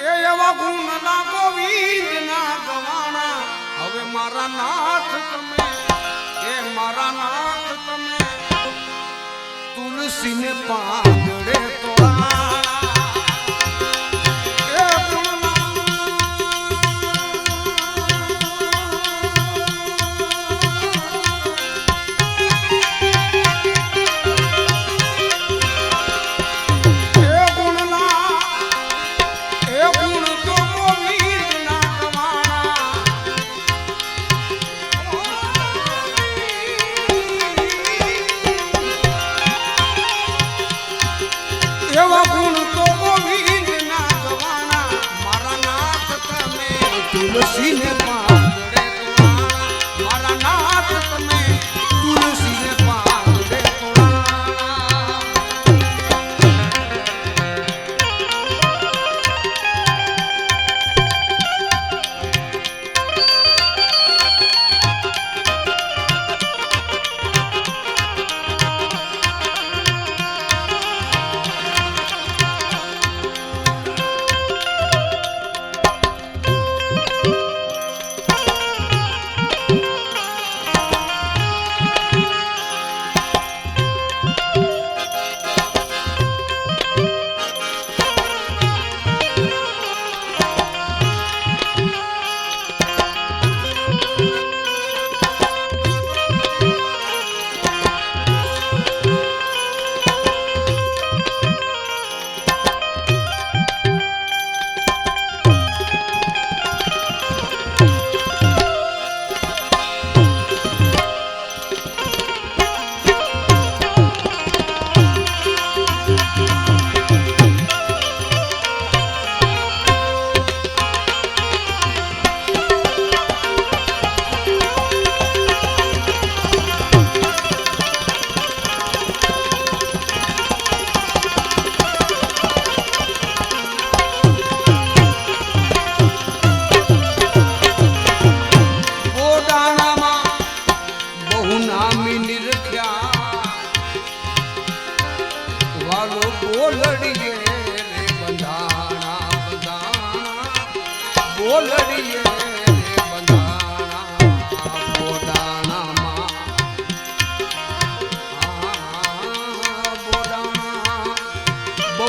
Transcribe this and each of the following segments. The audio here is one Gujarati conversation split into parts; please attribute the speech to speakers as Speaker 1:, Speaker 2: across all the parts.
Speaker 1: એ એવા ગુણના ગોવિંદ ના ગવાણા. હવે મારા નાથ તમે, એ મારા નાથ તમે. તુલસીને પાંદડે તો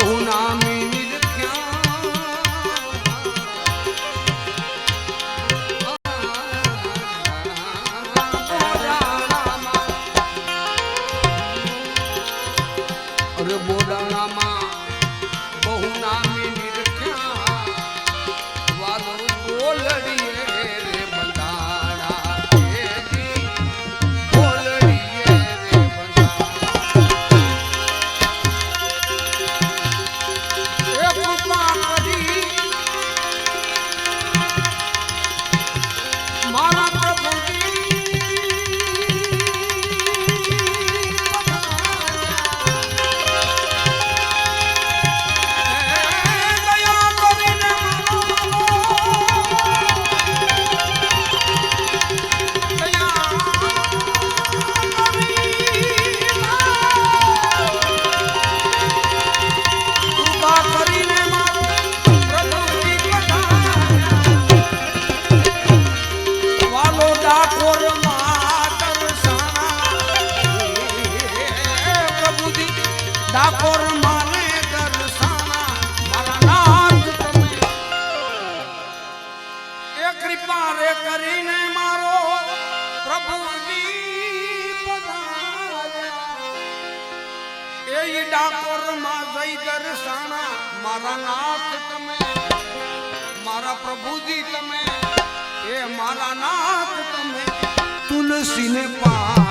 Speaker 1: कहु नामे મારા નાથ તમે મારા પ્રભુજી તમે એ મારા નાથ તમે. તુલસીને પા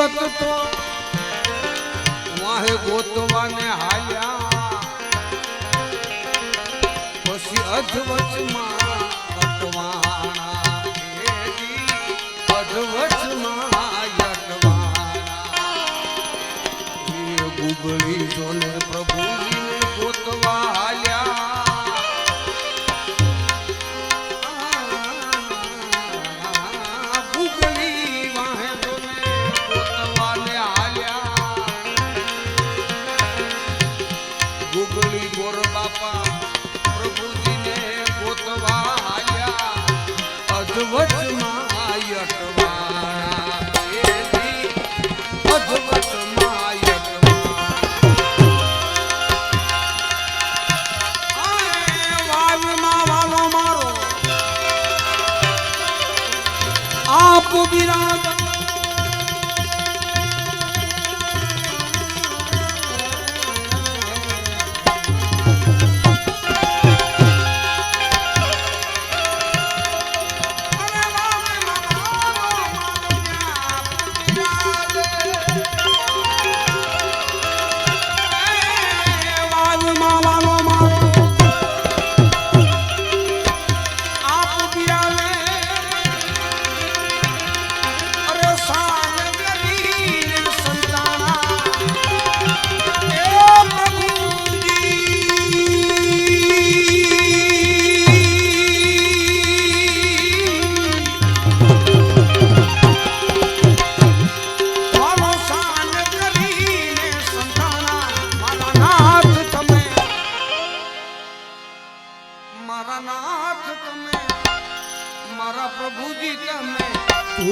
Speaker 1: ભગત તો વાહે ગોતવાને હાલ્યા. પછી અધવચમાં અટવાણા અધવચમાં યટવાણા ગુગળી જોને પ્રભુ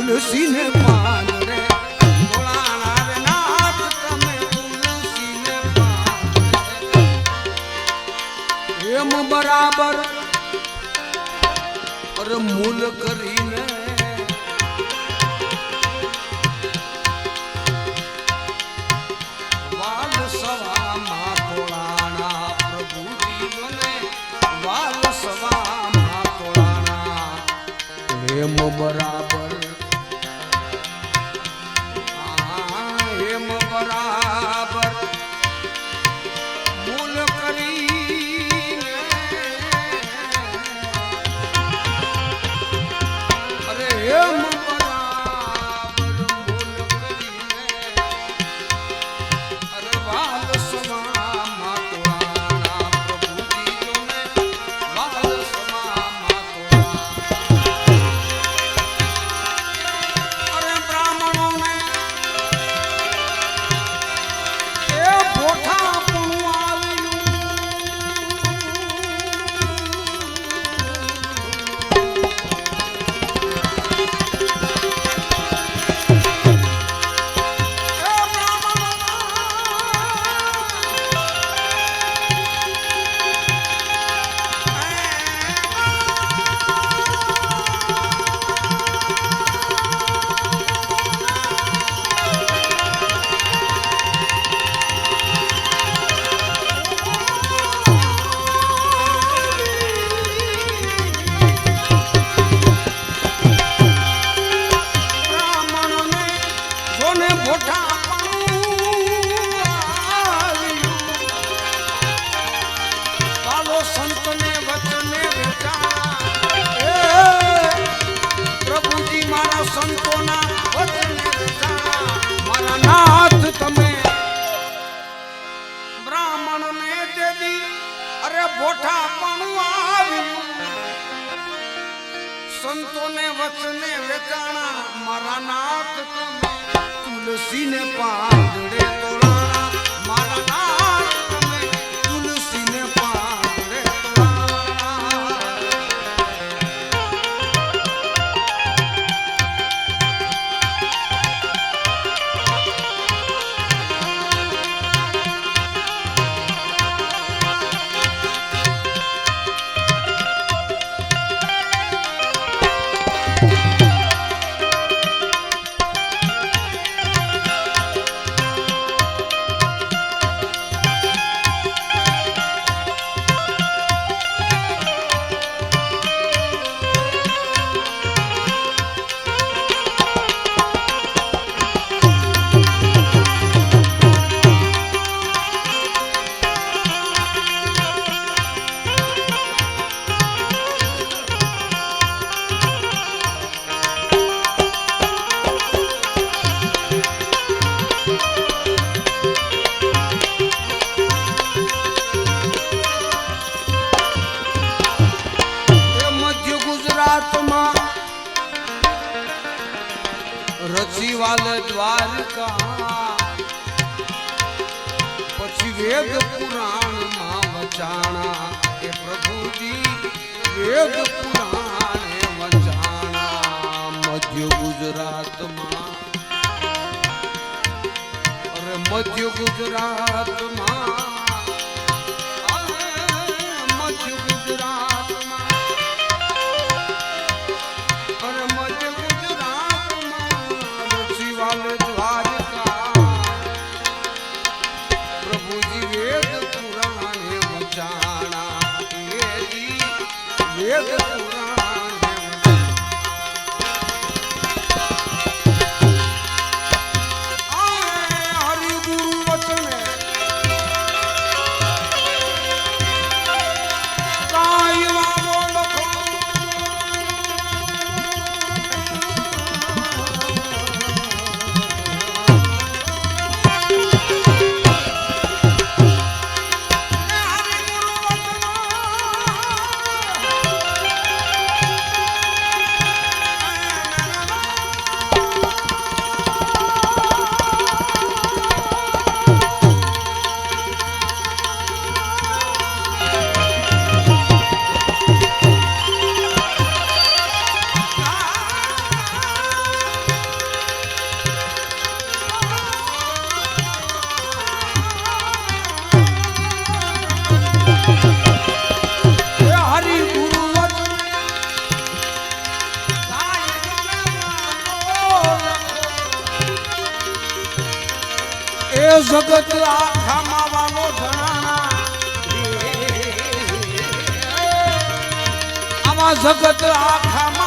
Speaker 1: તુલસી ને પાન રે. એમ બરાબર મૂલ કરી तुलसी ने पा ગુજરાતમાં રચીવાલ દ્વારકા. પછી વેદ પુરાણમાં વચાણા. એ પ્રભુજી વેદ પુરાણે વચાણા. મધ્ય ગુજરાતમાં. અરે મધ્ય ગુજરાતમાં જગત આખા માવાનો જણાણા આમાં જગત આખામાં